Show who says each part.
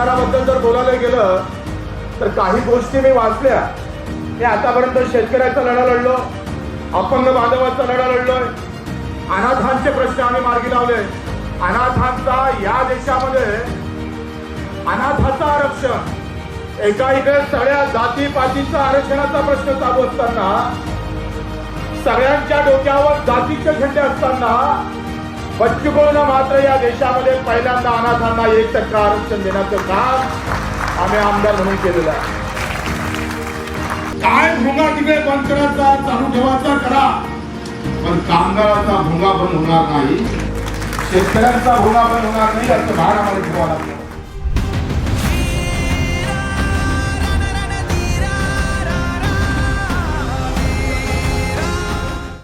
Speaker 1: बोलायला गेलं तर काही गोष्टी मी वाचल्या. मी आतापर्यंत शेतकऱ्याचा लढा लढलो अपंग बांधवाचा लढा लढलोय. अनाथांचे प्रश्न आम्ही मार्गी लावले. अनाथांचा या देशामध्ये अनाथाचं आरक्षण एका इकडे सगळ्या जाती पातीचा आरक्षणाचा प्रश्न चालू असताना सगळ्यांच्या डोक्यावर जातीचे झेंडे असताना बच्चू मात्र या देशामध्ये पहिल्यांदा अनाथांना एक टक्का आरक्षण देण्याचं काम आम्ही आमदार म्हणून केलेलं आहे.
Speaker 2: काय भुंगा तिकडे बंद करायचा चालू ठेवायचा करा. पण कामगाराचा भुंगा बंद होणार नाही. शेतकऱ्यांचा भुंगा बंद होणार नाही असं भाग आम्हाला ठेवावं लागतं.